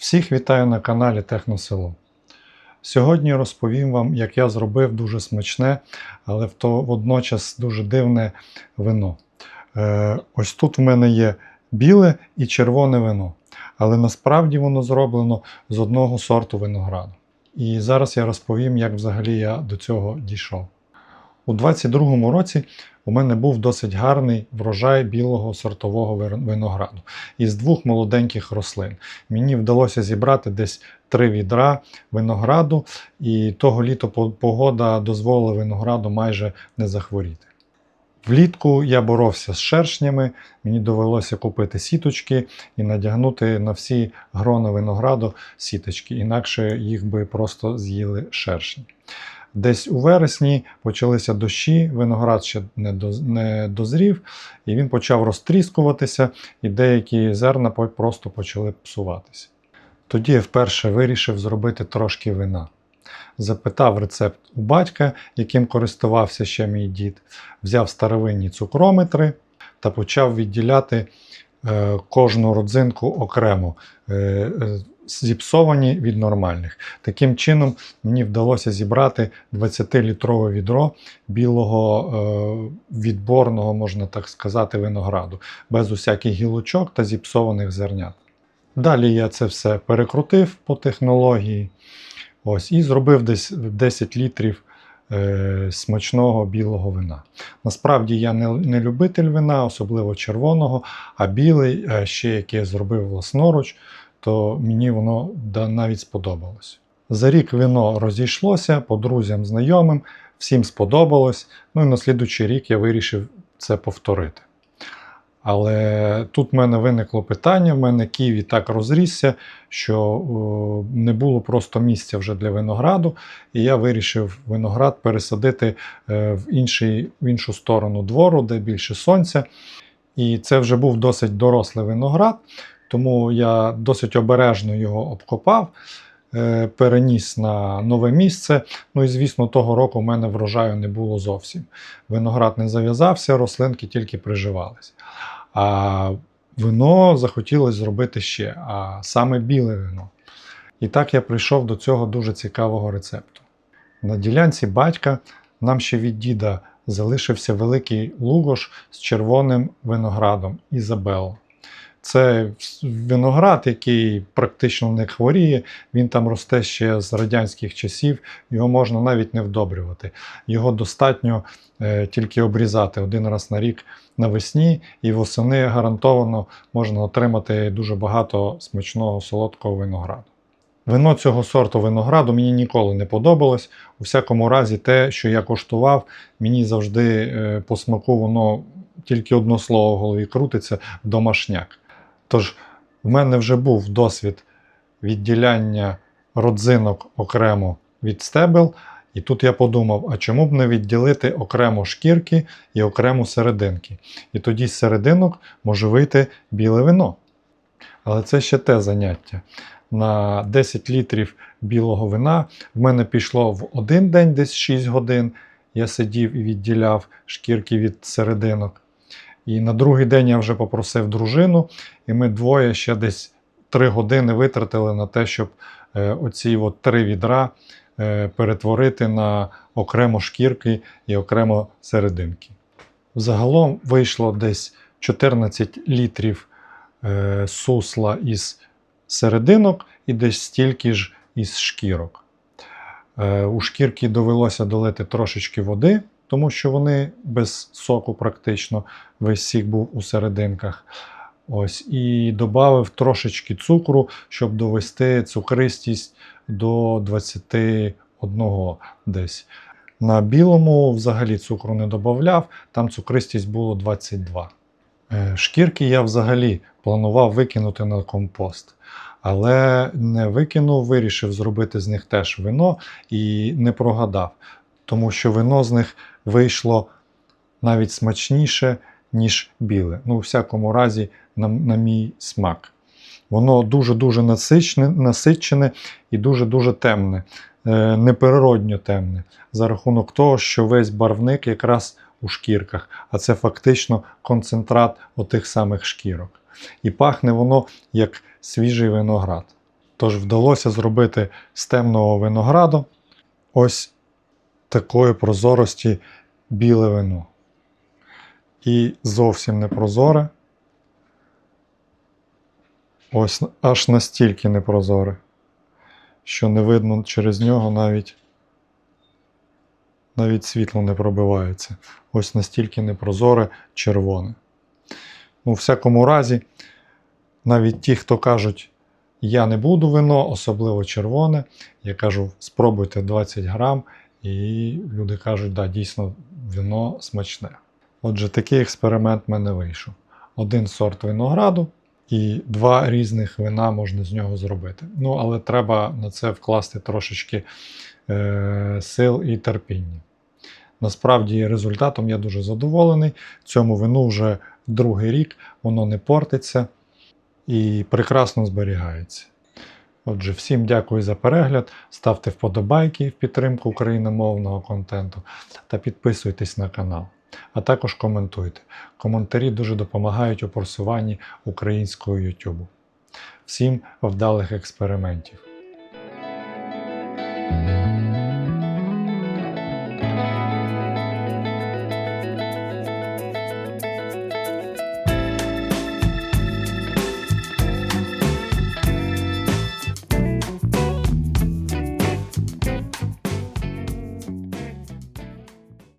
Всіх вітаю на каналі Техносело. Сьогодні розповім вам, як я зробив дуже смачне, але водночас дуже дивне вино. Е, ось тут в мене є біле і червоне вино, але насправді воно зроблено з одного сорту винограду. І зараз я розповім, як взагалі я до цього дійшов. У 22-му році у мене був досить гарний врожай білого сортового винограду із двох молоденьких рослин. Мені вдалося зібрати десь три відра винограду, і того літа по- погода дозволила винограду майже не захворіти. Влітку я боровся з шершнями, мені довелося купити сіточки і надягнути на всі грона винограду сіточки, інакше їх би просто з'їли шершні. Десь у вересні почалися дощі, виноград ще не доз- не дозрів, і він почав розтріскуватися, і деякі зерна просто почали псуватися. Тоді я вперше вирішив зробити трошки вина. Запитав рецепт у батька, яким користувався ще мій дід, взяв старовинні цукрометри та почав відділяти е, кожну родзинку окремо, зіпсовані від нормальних. Таким чином мені вдалося зібрати 20-літрове відро білого е, відборного, можна так сказати, винограду, без усяких гілочок та зіпсованих зернят. Далі я це все перекрутив по технології. Ось, і зробив десь 10 літрів е, смачного білого вина. Насправді я не, не любитель вина, особливо червоного, а білий, е, ще яке я зробив власноруч, то мені воно навіть сподобалось. За рік вино розійшлося по друзям, знайомим, всім сподобалось. Ну і на слідучий рік я вирішив це повторити. Але тут в мене виникло питання, в мене Київ так розрісся, що о, не було просто місця вже для винограду, і я вирішив виноград пересадити е, в, інший, в іншу сторону двору, де більше сонця. І це вже був досить дорослий виноград, тому я досить обережно його обкопав, е, переніс на нове місце. Ну і звісно, того року в мене врожаю не було зовсім. Виноград не зав'язався, рослинки тільки приживались. А вино захотілося зробити ще, а саме біле вино. І так я прийшов до цього дуже цікавого рецепту. На ділянці батька нам ще від діда залишився великий лугош з червоним виноградом Ізабелла. Це виноград, який практично не хворіє, він там росте ще з радянських часів, його можна навіть не вдобрювати. Його достатньо е, тільки обрізати один раз на рік навесні, і восени гарантовано можна отримати дуже багато смачного солодкого винограду. Вино цього сорту винограду мені ніколи не подобалось. У всякому разі, те, що я коштував, мені завжди е, по смаку воно тільки одно слово в голові крутиться домашняк. Тож в мене вже був досвід відділяння родзинок окремо від стебел. І тут я подумав, а чому б не відділити окремо шкірки і окремо серединки? І тоді з серединок може вийти біле вино. Але це ще те заняття. На 10 літрів білого вина в мене пішло в один день десь 6 годин. Я сидів і відділяв шкірки від серединок. І на другий день я вже попросив дружину, і ми двоє ще десь 3 години витратили на те, щоб е, оці от три відра е, перетворити на окремо шкірки і окремо серединки. Загалом вийшло десь 14 літрів е, сусла із серединок і десь стільки ж із шкірок. У шкірки довелося долити трошечки води, тому що вони без соку практично весь сік був у серединках. Ось, і додав трошечки цукру, щоб довести цукристість до 21 десь. На білому взагалі цукру не додавав, там цукристість було 22. Е, Шкірки я взагалі планував викинути на компост, але не викинув, вирішив зробити з них теж вино і не прогадав, тому що вино з них вийшло навіть смачніше, ніж біле. Ну, у всякому разі, на, на мій смак. Воно дуже-дуже насичене, насичене і дуже-дуже темне, е, непереродньо темне, за рахунок того, що весь барвник якраз у шкірках, а це фактично концентрат отих самих шкірок. І пахне воно як свіжий виноград. Тож вдалося зробити з темного винограду ось такої прозорості біле вино. І зовсім не прозоре. Ось аж настільки непрозоре, що не видно через нього навіть, навіть світло не пробивається. Ось настільки непрозоре червоне. Ну, всякому разі, навіть ті, хто кажуть, я не буду вино, особливо червоне, я кажу, спробуйте 20 грам, і люди кажуть, да, дійсно, вино смачне. Отже, такий експеримент в мене вийшов. Один сорт винограду і два різних вина можна з нього зробити. Ну, але треба на це вкласти трошечки е, сил і терпіння. Насправді, результатом я дуже задоволений. Цьому вину вже другий рік, воно не портиться і прекрасно зберігається. Отже, всім дякую за перегляд. Ставте вподобайки в підтримку україномовного контенту та підписуйтесь на канал. А також коментуйте. Коментарі дуже допомагають у просуванні українського YouTube. Всім вдалих експериментів!